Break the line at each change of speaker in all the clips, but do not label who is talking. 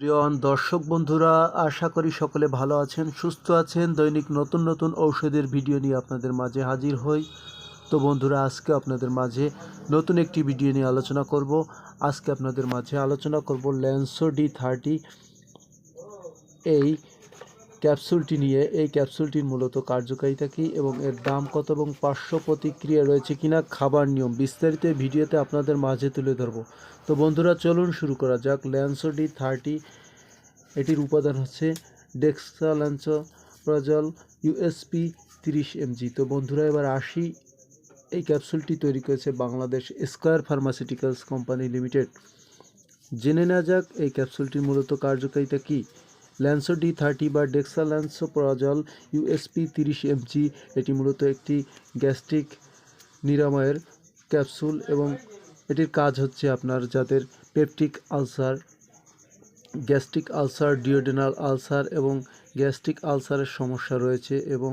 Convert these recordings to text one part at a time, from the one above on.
প্রিয়ন, দর্শক বন্ধুরা, আশা করি সকলে ভালো আছেন, সুস্থ আছেন। দৈনিক নতুন নতুন ঔষধের ভিডিও নিয়ে আপনাদের মাঝে হাজির হই। তো বন্ধুরা, আজকে আপনাদের মাঝে নতুন একটি ভিডিও নিয়ে আলোচনা করব। আজকে আপনাদের মাঝে আলোচনা করব ল্যান্সো ডি থার্টি এই ক্যাপসুলটি নিয়ে এই ক্যাপসুলটির মূলত কার্যকারিতা কী এবং এর দাম কত এবং পার্শ্ব প্রতিক্রিয়া রয়েছে কিনা খাবার নিয়ম বিস্তারিত ভিডিওতে আপনাদের মাঝে তুলে ধরবো। তো বন্ধুরা, চলুন শুরু করা যাক। ল্যান্সো ডি থার্টি এটির উপাদান হচ্ছে ডেক্সা ল্যান্সো প্রজল ইউএসপি তিরিশ এমজি তো বন্ধুরা, এবার আসি। এই ক্যাপসুলটি তৈরি করেছে Bangladesh Square pharmaceuticals company limited জেনে নেওয়া যাক এই ক্যাপসুলটির মূলত কার্যকারিতা কী। ল্যান্সো ডি থার্টি বা ডেক্সা ল্যান্সো প্রজল ইউএসপি তিরিশ এমজি এটি মূলত একটি গ্যাস্ট্রিক নিরাময়ের ক্যাপসুল এবং এটির কাজ হচ্ছে আপনার যাদের peptic ulcer, gastric ulcer, duodenal ulcer এবং গ্যাস্ট্রিক আলসারের সমস্যা রয়েছে এবং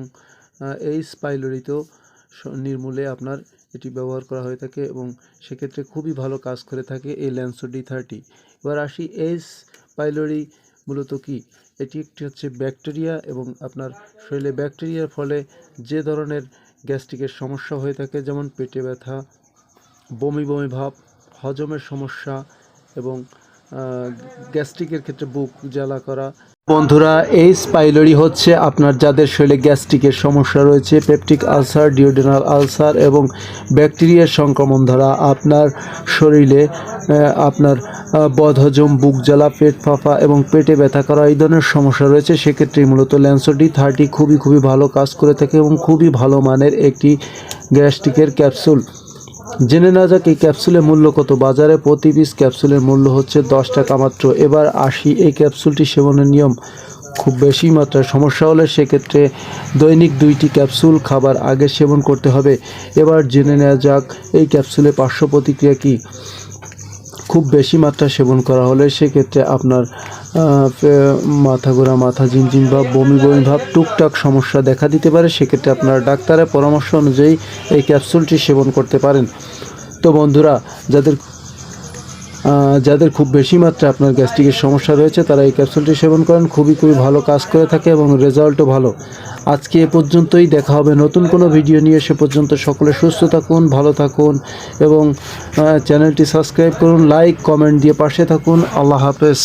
এই স্পাইলোরিতেও নির্মূলে আপনার এটি ব্যবহার করা হয়ে থাকে এবং সেক্ষেত্রে খুবই ভালো কাজ করে থাকে এই ল্যান্সো ডি থার্টি এবার আসি এই স্পাইলোরি মূলত কি? এটি একটি হচ্ছে ব্যাকটেরিয়া এবং আপনার শরীরে ব্যাকটেরিয়ার ফলে যে ধরনের গ্যাস্ট্রিকের সমস্যা হয়ে থাকে, যেমন পেটে ব্যথা, বমি বমি ভাব, হজমের সমস্যা এবং গ্যাস্ট্রিকের ক্ষেত্রে বুক জ্বালা করা। বন্ধুরা, এই স্পাইলরি হচ্ছে আপনার যাদের শরীরে গ্যাস্ট্রিকের সমস্যা রয়েছে, পেপটিক আলসার ডিওডেনাল আলসার এবং ব্যাকটেরিয়ার সংক্রমণ দ্বারা আপনার শরীরে আপনার বদহজম, বুক জ্বালা, পেট ফাঁপা এবং পেটে ব্যথা করা এই ধরনের সমস্যা রয়েছে। সেক্ষেত্রে মূলত ল্যান্সোডি থার্টি খুবই খুবই ভালো কাজ করে থাকে এবং খুবই ভালো মানের একটি গ্যাস্ট্রিকের ক্যাপসুল। জেনে না যাক এই ক্যাপসুলের মূল্য কত। বাজারে প্রতি পিস ক্যাপসুলের মূল্য হচ্ছে দশ টাকা মাত্র। এবার আসি এই ক্যাপসুলটি সেবনের নিয়ম। খুব বেশি মাত্রায় সমস্যা হলে সেক্ষেত্রে দৈনিক দুইটি ক্যাপসুল খাবার আগে সেবন করতে হবে। এবার জেনে নেওয়া যাক এই ক্যাপসুলে পার্শ্ব প্রতিক্রিয়া কী। খুব বেশি মাত্রা সেবন করা হলে সেক্ষেত্রে আপনার মাথা ঘোরা, মাথা ঝিমঝিম ভাব, বমি বমি ভাব, টুকটাক সমস্যা দেখা দিতে পারে। সেক্ষেত্রে আপনার ডাক্তারের পরামর্শ অনুযায়ী এই ক্যাপসুলটি সেবন করতে পারেন। তো বন্ধুরা, যাদের যাদের খুব বেশি মাত্রা আপনার গ্যাস্ট্রিকের সমস্যা রয়েছে, তারা এই ক্যাপসুলটি সেবন করেন। খুবই খুবই ভালো কাজ করে থাকে এবং রেজাল্টও ভালো। আজকে এ পর্যন্তই, দেখা হবে নতুন কোনো ভিডিও নিয়ে। সে পর্যন্ত সকলে সুস্থ থাকুন, ভালো থাকুন এবং চ্যানেলটি সাবস্ক্রাইব করুন, লাইক, কমেন্ট দিয়ে পাশে থাকুন। আল্লাহ হাফেজ।